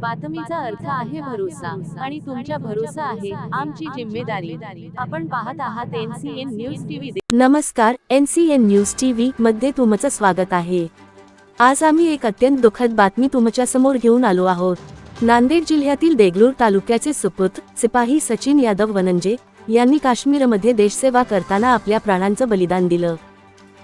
बातमीचा अर्थ आहे भरोसा आणि तुमच्या भरोसा आहे आमची जिम्मेदारी. आपण पाहत आहात एनसीएन न्यूज टीव्ही नमस्कार N C N news T V मध्ये तुमचं स्वागत आहे. आज आम्ही एक अत्यंत दुःखद बातमी तुमच्यासमोर घेऊन आलो आहोत. नांदेड जिल्ह्यातील देगलूर तालुक्याचे सुपुत्र सिपाही सचिन यादव वनंजे यांनी काश्मीरमध्ये देशसेवा करताना आपल्या प्राणांचं बलिदान दिलं.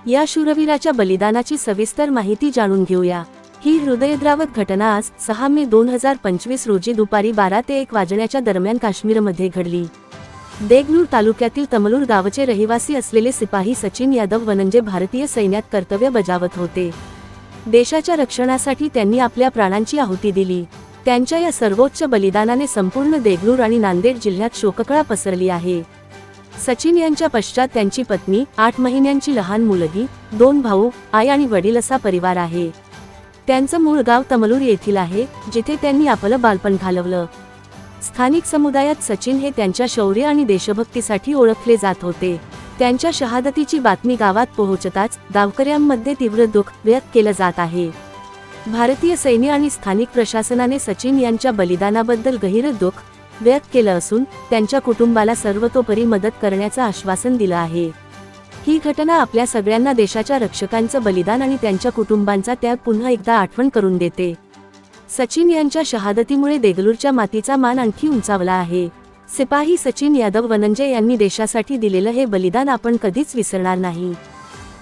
या शूरवीराच्या बलिदानाची सविस्तर माहिती जाणून घेऊया. ही हृदयद्रावक घटना आज सहा मे दोन हजार पंचवीस रोजी दुपारी बारा ते एक वाजण्याच्या दरम्यान काश्मीरमध्ये घडली. देगलूर तालुक्यातील तमलूर गावचे रहिवासी असलेले सिपाही सचिन यादव वनंजे भारतीय सैन्यात कर्तव्य बजावत होते. देशाच्या रक्षणासाठी त्यांनी आपल्या प्राणांची आहुती दिली. त्यांच्या या सर्वोच्च बलिदानाने संपूर्ण देगलूर आणि नांदेड जिल्ह्यात शोककळा पसरली आहे. सचिन यांच्या पश्चात त्यांची पत्नी आठ महिन्यांची लहान मुलगी दोन भाऊ आई आणि वडील असा परिवार आहे. त्यांचं मूळ गाव तमलूर येथील आहे जिथे त्यांनी आपलं बालपण घालवलं. स्थानिक समुदायात सचिन हे त्यांच्या शौर्य आणि देशभक्तीसाठी ओळखले जात होते. त्यांच्या शहादतीची बातमी गावात पोहोचताच गावकऱ्यांमध्ये तीव्र दुःख व्यक्त केलं जात आहे. भारतीय सैन्य आणि स्थानिक प्रशासनाने सचिन यांच्या बलिदानाबद्दल गहिर दुःख व्यक्त केलं असून त्यांच्या कुटुंबाला सर्वतोपरी मदत करण्याचं आश्वासन दिलं आहे. ही घटना आपल्या सगळ्यांना देशाच्या रक्षकांचं बलिदान आणि त्यांच्या कुटुंबांचा त्याग पुन्हा एकदा आठवण करून देते. सचिन यांच्या शहादतीमुळे देगलूरच्या मातीचा मान आणखी उंचावला आहे. सिपाही सचिन यादव वनंजे यांनी देशासाठी दिलेलं हे बलिदान आपण कधीच विसरणार नाही.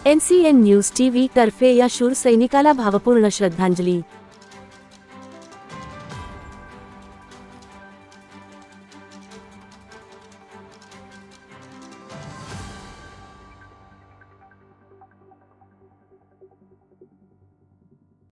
N C N news T V तर्फे या शूर सैनिकाला भावपूर्ण श्रद्धांजली.